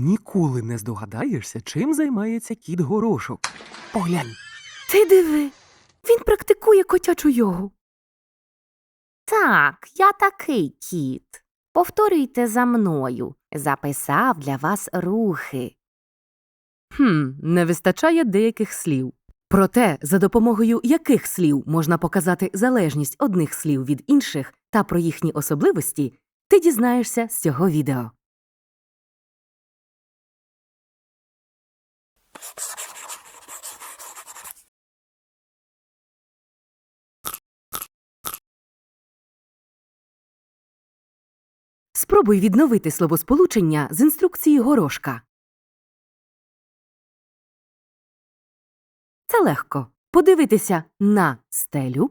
Ніколи не здогадаєшся, чим займається кіт горошок. Поглянь. Ти диви, він практикує котячу йогу. Так, я такий кіт. Повторюйте за мною. Записав для вас рухи. Хм, не вистачає деяких слів. Проте, за допомогою яких слів можна показати залежність одних слів від інших та про їхні особливості, ти дізнаєшся з цього відео. Спробуй відновити словосполучення з інструкції горошка. Це легко. Подивитися на стелю,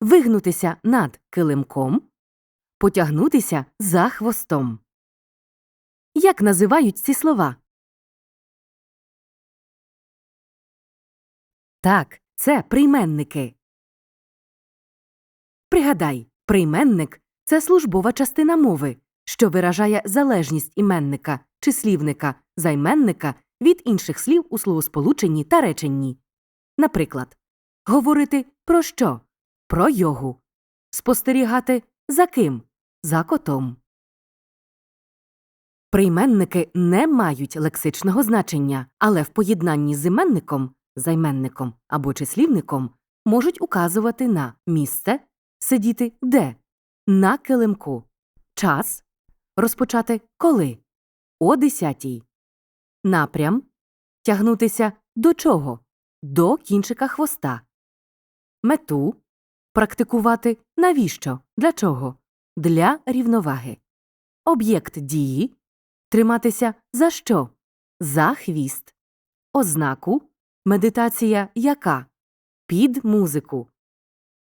вигнутися над килимком, потягнутися за хвостом. Як називають ці слова? Так, це прийменники. Пригадай, прийменник це службова частина мови, що виражає залежність іменника чи слівника займенника від інших слів у словосполученні та реченні. Наприклад, говорити про що? Про йогу. Спостерігати за ким? За котом. Прийменники не мають лексичного значення, але в поєднанні з іменником, займенником або числівником можуть указувати на місце, сидіти де, на килимку, час, розпочати коли, о десятій, напрям, тягнутися до чого, до кінчика хвоста, мету, практикувати навіщо, для чого, для рівноваги, об'єкт дії, триматися за що, за хвіст, ознаку, медитація яка, під музику.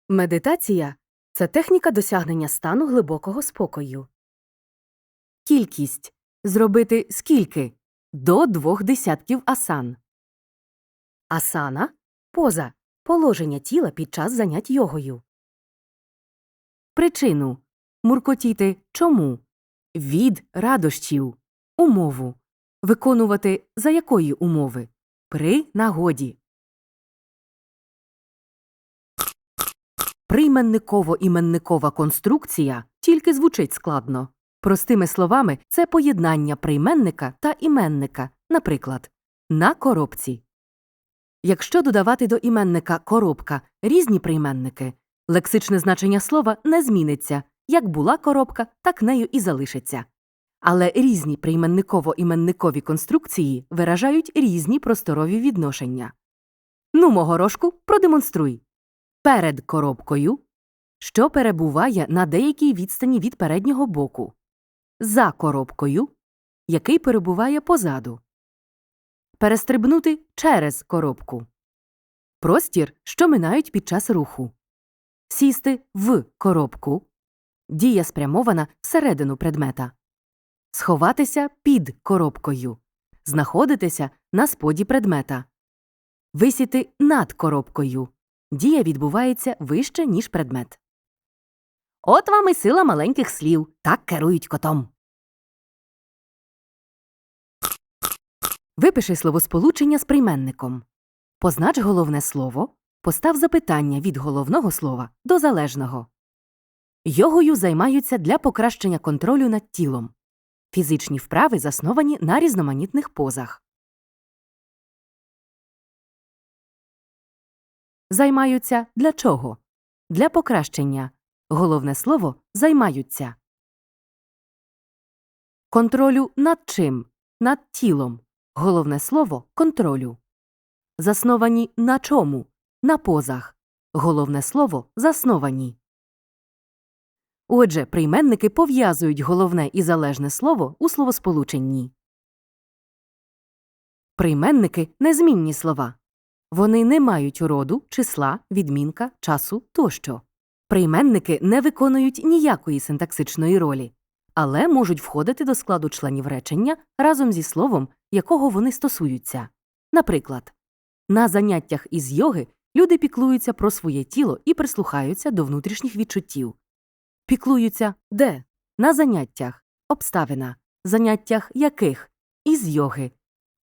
Медитація це техніка досягнення стану глибокого спокою. Кількість зробити скільки до двох десятків асан. Асана поза положення тіла під час занять йогою. Причину муркотіти чому від радощів умову виконувати за якої умови при нагоді. Прийменниково-іменникова конструкція тільки звучить складно. Простими словами, це поєднання прийменника та іменника, наприклад, на коробці. Якщо додавати до іменника коробка різні прийменники, лексичне значення слова не зміниться. Як була коробка, так нею і залишиться. Але різні прийменниково-іменникові конструкції виражають різні просторові відношення. Ну, могорошку, продемонструй. Перед коробкою, що перебуває на деякій відстані від переднього боку. За коробкою, який перебуває позаду. Перестрибнути через коробку. Простір, що минають під час руху. Сісти в коробку. Дія спрямована всередину предмета. Сховатися під коробкою. Знаходитися на споді предмета. Висіти над коробкою. Дія відбувається вище, ніж предмет. От вам і сила маленьких слів. Так керують котом. Випиши словосполучення з прийменником. Познач головне слово. Постав запитання від головного слова до залежного. Йогою займаються для покращення контролю над тілом. Фізичні вправи засновані на різноманітних позах. Займаються для чого? Для покращення. Головне слово займаються. Контролю над чим? Над тілом. Головне слово контролю. Засновані на чому? На позах. Головне слово засновані. Отже, прийменники пов'язують головне і залежне слово у словосполученні. Прийменники незмінні слова. Вони не мають роду, числа, відмінка, часу тощо. Прийменники не виконують ніякої синтаксичної ролі, але можуть входити до складу членів речення разом зі словом, якого вони стосуються. Наприклад, на заняттях із йоги люди піклуються про своє тіло і прислухаються до внутрішніх відчуттів. Піклуються де? На заняттях, обставина, заняттях яких із йоги.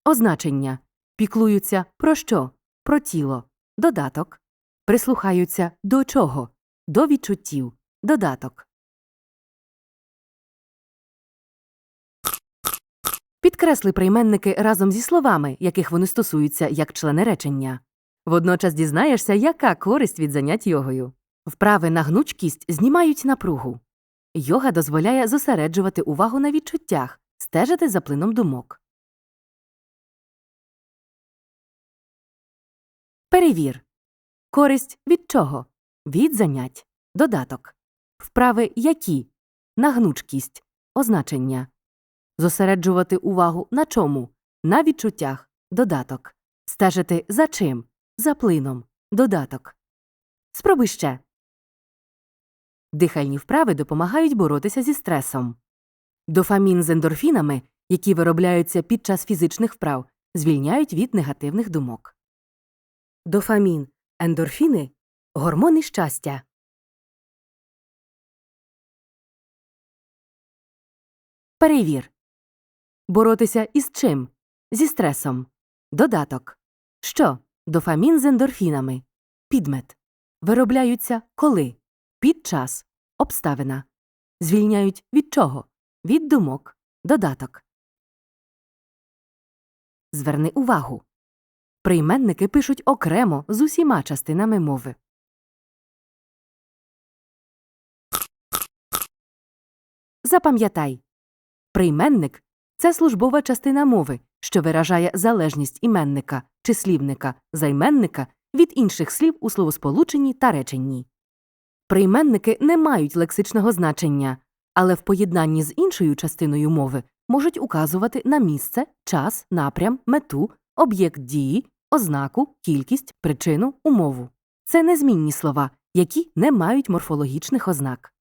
Означення піклуються про що? Про тіло. Додаток. Прислухаються до чого? До відчуттів. Додаток. Підкресли прийменники разом зі словами, яких вони стосуються як члени речення. Водночас дізнаєшся, яка користь від занять йогою. Вправи на гнучкість знімають напругу. Йога дозволяє зосереджувати увагу на відчуттях, стежити за плином думок. Перевір. Користь від чого? Від занять. Додаток. Вправи які? На гнучкість. Означення. Зосереджувати увагу на чому? На відчуттях. Додаток. Стежити за чим? За плином. Додаток. Спробуй ще. Дихальні вправи допомагають боротися зі стресом. Дофамін з ендорфінами, які виробляються під час фізичних вправ, звільняють від негативних думок. Дофамін, ендорфіни гормони щастя. Перевір. Боротися із чим? Зі стресом. Додаток. Що? Дофамін з ендорфінами. Підмет. Виробляються коли? Під час. Обставина. Звільняють від чого? Від думок. Додаток. Зверни увагу. Прийменники пишуть окремо з усіма частинами мови. Запам'ятай. Прийменник це службова частина мови, що виражає залежність іменника, числівника, займенника від інших слів у словосполученні та реченні. Прийменники не мають лексичного значення, але в поєднанні з іншою частиною мови можуть указувати на місце, час, напрям, мету, об'єкт дії, ознаку, кількість, причину, умову. Це незмінні слова, які не мають морфологічних ознак.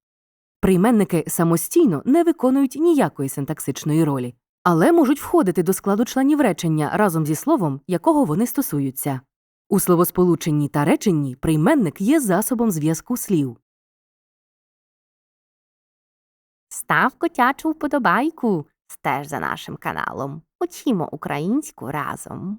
Прийменники самостійно не виконують ніякої синтаксичної ролі, але можуть входити до складу членів речення разом зі словом, якого вони стосуються. У словосполученні та реченні прийменник є засобом зв'язку слів. Став котячу вподобайку. Стеж за нашим каналом. Учімо українську разом.